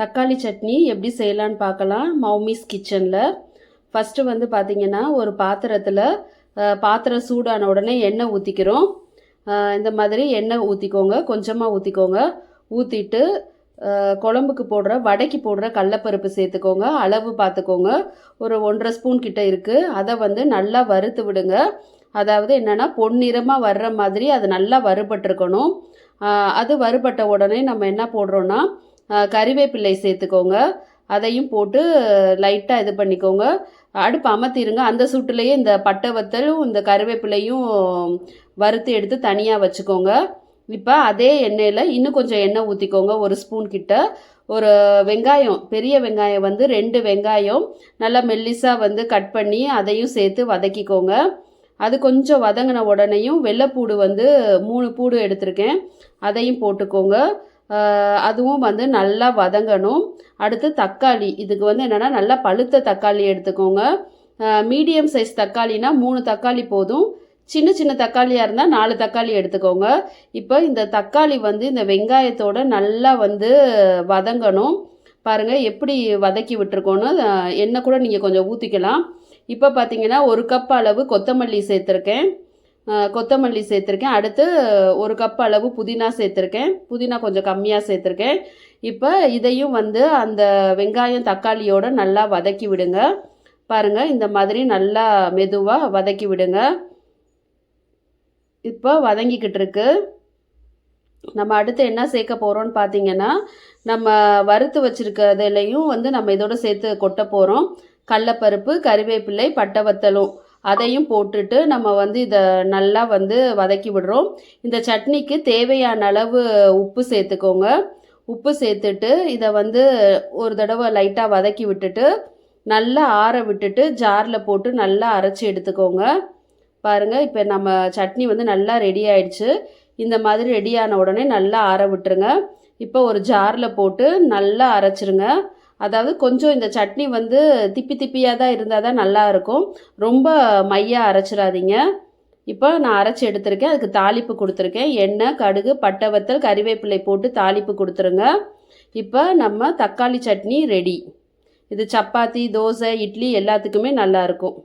தக்காளி சட்னி எப்படி செய்யலான்னு பார்க்கலாம். மௌமிஸ் கிச்சனில். ஃபஸ்ட்டு வந்து பார்த்திங்கன்னா ஒரு பாத்திரத்தில் பாத்திரம் சூடான உடனே எண்ணெய் ஊற்றிக்கிறோம் இந்த மாதிரி எண்ணெய் ஊற்றிக்கோங்க கொஞ்சமாக ஊற்றிக்கோங்க ஊற்றிட்டு குழம்புக்கு போடுற வடைக்கு போடுற கடலப்பருப்பு சேர்த்துக்கோங்க. அளவு பார்த்துக்கோங்க ஒரு ஒன்றரை ஸ்பூன் கிட்ட இருக்குது அதை வந்து நல்லா வறுத்து விடுங்க. அதாவது என்னென்னா பொன்னிறமாக வர்ற மாதிரி அது நல்லா வறுபட்டிருக்கணும். அது வறுபட்ட உடனே நம்ம என்ன போடுறோன்னா ஆஹ் கறிவேப்பிலை சேர்த்துக்கோங்க. அதையும் போட்டு லைட்டாக இது பண்ணிக்கோங்க. அடுப்பு அமர்த்திருங்க அந்த சூட்டுலேயே இந்த பட்டை வத்தலும் இந்த கருவேப்பிலையும் வறுத்து எடுத்து தனியாக வச்சுக்கோங்க. இப்போ அதே எண்ணெயில் இன்னும் கொஞ்சம் எண்ணெய் ஊற்றிக்கோங்க ஒரு ஸ்பூன் கிட்ட. ஒரு வெங்காயம் பெரிய வெங்காயம் வந்து ரெண்டு வெங்காயம். நல்லா மெல்லிஸாக வந்து கட் பண்ணி அதையும் சேர்த்து வதக்கிக்கோங்க. அது கொஞ்சம் வதங்கின உடனேயும் வெள்ளைப்பூடு வந்து மூணு பூடு எடுத்திருக்கேன். அதையும் போட்டுக்கோங்க. அதுவும் வந்து நல்லா வதங்கணும். அடுத்து தக்காளி. இதுக்கு வந்து என்னென்னா நல்லா பழுத்த தக்காளி எடுத்துக்கோங்க. மீடியம் சைஸ் தக்காளினா மூணு தக்காளி போதும். சின்ன சின்ன தக்காளியாக இருந்தால் நாலு தக்காளி எடுத்துக்கோங்க. இப்போ இந்த தக்காளி வந்து இந்த வெங்காயத்தோட நல்லா வந்து வதங்கணும். பாருங்கள் எப்படி வதக்கி விட்டுருக்கோன்னு எண்ணெய் கூட நீங்கள் கொஞ்சம் ஊற்றிக்கலாம் இப்போ பார்த்தீங்கன்னா ஒரு கப் அளவு கொத்தமல்லி சேர்த்துருக்கேன். கொத்தமல்லி சேர்த்துருக்கேன். அடுத்து ஒரு கப் அளவு புதினா சேர்த்துருக்கேன். புதினா கொஞ்சம் கம்மியாக சேர்த்துருக்கேன். இப்போ இதையும் வந்து அந்த வெங்காயம் தக்காளியோடு நல்லா வதக்கி விடுங்க. பாருங்கள் இந்த மாதிரி நல்லா மெதுவாக வதக்கி விடுங்க. இப்போ வதங்கிக்கிட்டு இருக்கு. நம்ம அடுத்து என்ன சேர்க்க போகிறோம்னு பார்த்தீங்கன்னா நம்ம வறுத்து வச்சுருக்கிறதுலையும் வந்து நம்ம இதோட சேர்த்து கொட்ட போகிறோம் கடலப்பருப்பு கறிவேப்பிலை பட்டை வத்தலும். அதையும் போட்டுட்டு நம்ம வந்து இதை நல்லா வந்து வதக்கி விடுறோம். இந்த சட்னிக்கு தேவையான அளவு உப்பு சேர்த்துக்கோங்க. உப்பு சேர்த்துட்டு இதை வந்து ஒரு தடவை லைட்டாக வதக்கி விட்டுட்டு நல்லா ஆற விட்டுட்டு ஜாரில் போட்டு நல்லா அரைச்சி எடுத்துக்கோங்க. பாருங்கள் இப்போ நம்ம சட்னி வந்து நல்லா ரெடி ஆயிடுச்சு. இந்த மாதிரி ரெடியான உடனே நல்லா ஆற விட்டுருங்க. இப்போ ஒரு ஜாரில் போட்டு நல்லா அரைச்சிருங்க. அதாவது கொஞ்சம் இந்த சட்னி வந்து திப்பி திப்பியாக தான் இருந்தால் தான் நல்லா இருக்கும். ரொம்ப மையாக அரைச்சிடாதீங்க. இப்போ நான் அரைச்சி எடுத்திருக்கேன். அதுக்கு தாளிப்பு கொடுத்துருக்கேன். எண்ணெய் கடுகு பட்டை வத்தல் கறிவேப்பிலை போட்டு தாளிப்பு கொடுத்துருங்க. இப்போ நம்ம தக்காளி சட்னி ரெடி. இது சப்பாத்தி தோசை இட்லி எல்லாத்துக்குமே நல்லா இருக்கும்.